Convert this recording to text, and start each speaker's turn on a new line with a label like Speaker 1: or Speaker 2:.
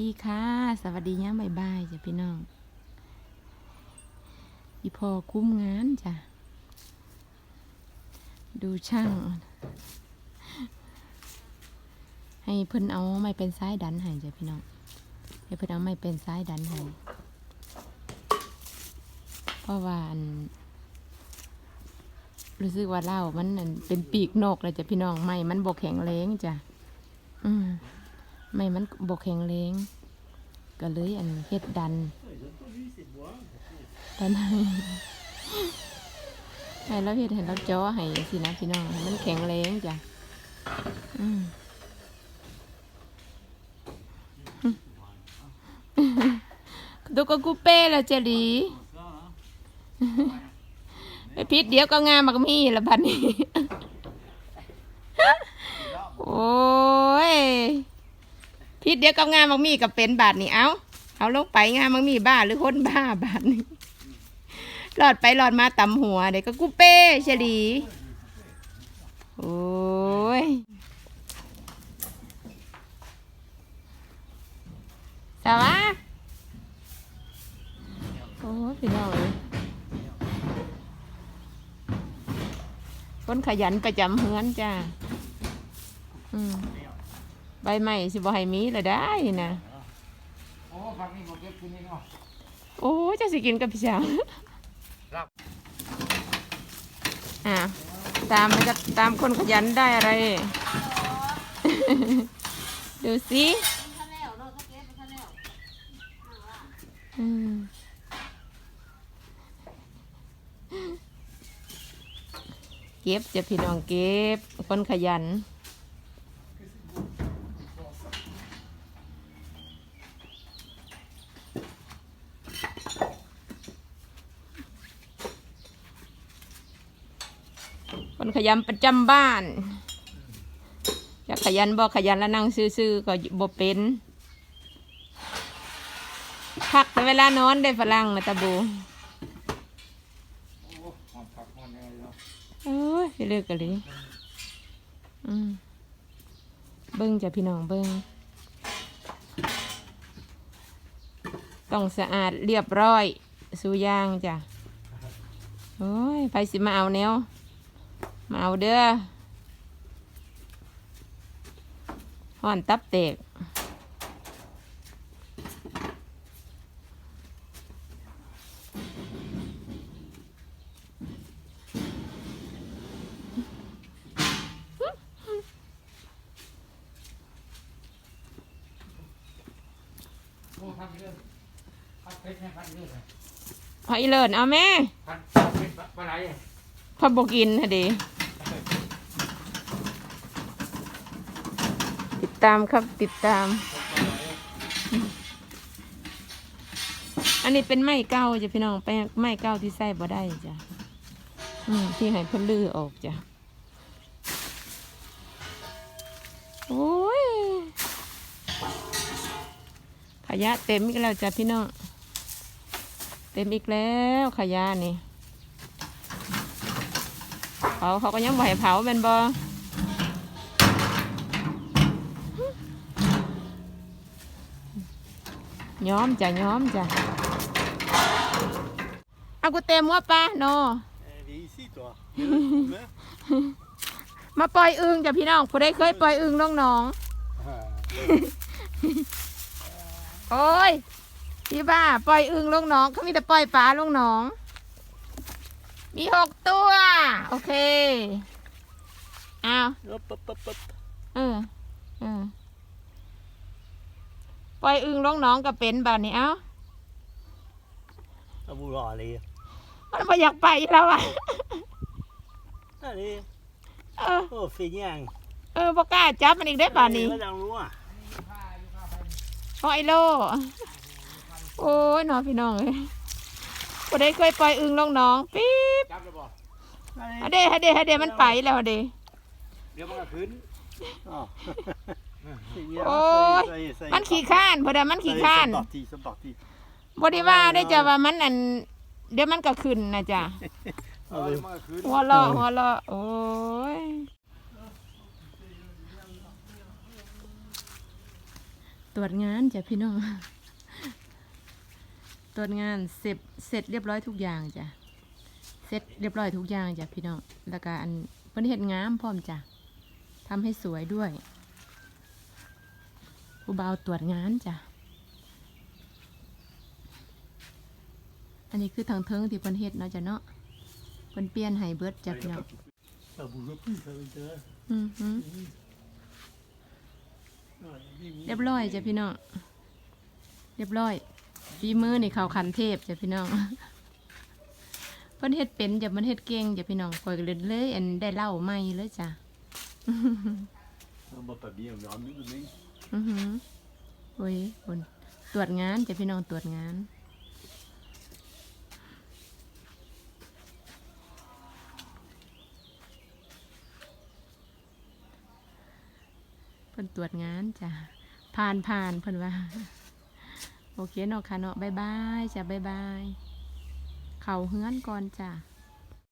Speaker 1: วัสดีค่ะ สวัสดีย่ามบายๆจ้ะพี่น้อง อีพอคุ้มงานจ้ะ ดูช่าง ให้เพิ่นเอาไม่เป็นซ้ายดันให้จ้ะพี่น้อง ให้เพิ่นเอาไม่เป็นซ้ายดันให้เพราะว่าอันรู้สึกว่าเหล้ามันอันเป็นปีกนกเลยจ้ะพี่น้องไม่มันบกแข็งแรงจ้ะ อืม ไม่มันบกแข็งแรงก็เลยอันเฮ็ดดันดันให้ให้เราเฮ็ดให้เราจ่อให้สินะพี่น้องมันแข็งแรงจ้ะอืมดูก็กูเป้แล้วเจดีไปพิษเดี๋ยวก็งามมักมีละบัดนี้ โอ้ย พิษเดียวก็งามมักมีกับเป็นบาทนี่เอาเอาลงไปงามมักมีบ้าหรือคนบ้าบาทนี่หลอดไปหลอดมาตำหัวเดี๋ยวก็กูเป้เฉลีโอ้ยสวัสดโอ้ยพี่น้องเอ้ยคนขยันประจำเฮือนจ้าอืม ใบใหม่สิบ่ให้มีละได้นะ
Speaker 2: โอ้ฟังนี่บอกเก็บคืนนี้เนาะ
Speaker 1: โอ้จะสิกินกับพี่สาว
Speaker 2: ครับ
Speaker 1: อะตามมันก็ตามคนขยันได้อะไร ดูสิอืมเก็บจะพี่น้องเก็บคนขยัน คนขยันประจำบ้านจะขยันบ่ขยันแล้วนั่งซื่อๆก็บ่เป็นพักแต่เวลานอนได้ฝรั่งนะตาบู
Speaker 2: โอ้หอไรเอ้
Speaker 1: ยไปเลือกกันเลยเบิ้งจะพี่น้องเบิ้งต้องสะอาดเรียบร้อยสูยางจ้ะ โอ้ยไปสิมาเอาแนว มาเอาเด้อห่อนตับเตก
Speaker 2: โอ้พันเรื่องพันเพชรให้พันเรื่องเลย
Speaker 1: เอาอีเลิศเอาแม่
Speaker 2: พันเพชรปลาไหลอะ
Speaker 1: พอบอกกินฮะเดี ตามครับติดตาม อันนี้เป็นไม้เก่าจ้ะพี่น้องไปไม้เก่าที่ใส่บ่ได้จ้ะอืมที่ให้เพิ่นลือออกจ้ะโอ้ยขยะเต็มอีกแล้วจ้ะพี่น้องเต็มอีกแล้วขยะนี่เผาเขาก็ยังบ่ให้เผาเป็นบ่ ย้อมจ้ะย้อมจ้ะเอากูเต็มว่าปะโน
Speaker 3: Elle est ici, toi.
Speaker 1: มาปล่อยอึงจ้ะพี่น้องผู้ใดเคยปล่อยอึงลงหนองโอ้ยพี่บ้าปล่อยอึงลงหนองเขามีแต่ปล่อยปลาลงหนอง มีหกตัว โอเค เอา
Speaker 3: Hop, hop, hop, hop.
Speaker 1: เออเออ ปล่อยอึงลงหน้องก็เป็นแบบนี้เอ้า
Speaker 3: À vouloir aller.
Speaker 1: มันไม่อยากไปแล้วอะ
Speaker 3: Allez.
Speaker 1: เออ
Speaker 3: Oh, feignant.
Speaker 1: เออบ่กล้าจับมันอีกได้ป่านนี้
Speaker 3: va dans le noir.
Speaker 1: ห้อยโล โอ้ยน้องพี่น้องเอ้ยบ่ได้เคยปล่อยอึงลงหน้องปี๊บ
Speaker 2: จับเลยบ่
Speaker 1: ฮะเดฮะเดฮะเดมันไปแล้วฮะเด
Speaker 2: เดี๋ยวมันก็ขึ้น
Speaker 3: Oh. Feignant.
Speaker 1: Ôi,
Speaker 3: ça y est, ça y est,
Speaker 1: มัน
Speaker 3: ça y
Speaker 1: ขี้
Speaker 3: est.
Speaker 1: ข้านพอดมัน
Speaker 3: Ça y
Speaker 1: ขี้
Speaker 3: est,
Speaker 1: ข้าน
Speaker 3: C'est parti, c'est parti.
Speaker 1: บ่ได้ว่าได้จ้ะว่ามันอัน เดี๋ยวมันก็ขึ้นนะจ๊ะ
Speaker 2: เออมันก็ขึ้น
Speaker 1: หัวเราะหัวเราะโอ้ยตรวจงานจ้ะพี่น้อง ตรวจงานเสร็จเสร็จเรียบร้อยทุกอย่างจ้ะ เสร็จเรียบร้อยทุกอย่างจ้ะพี่น้อง แล้วก็อันเพิ่นเฮ็ดงามพร้อมจ้ะทำให้สวยด้วย ผู้บ่าวตรวจงานจ้ะ อันนี้คือทางเทิงที่เพิ่นเฮ็ดเนาะจ้ะเนาะเพิ่นเปลี่ยนให้เบิดจ้ะพี่น้อง
Speaker 3: แต่บุรุษพี่เคยเจอ
Speaker 1: อือหือเรียบร้อยจ้ะพี่น้อง เรียบร้อยฝีมือนี่เขาคันเทพจ้ะพี่น้อง เพิ่นเฮ็ดเป็นจ้ะมันเฮ็ดเก่งจ้ะพี่น้องคอยก็เลยเลยอันได้เล่าใหม่เลยจ้ะ
Speaker 3: มันบอกแบบ อย่างน้อยนิดนึง
Speaker 1: อือหือโอ้ยคนตรวจงานจะพี่น้องตรวจงาน เพิ่นตรวจงานจ้ะ ผ่านผ่านเพิ่นว่า โอเคเนาะค่ะเนาะบายบายจ้ะบายบาย เข่าเฮือนก่อนจ้ะ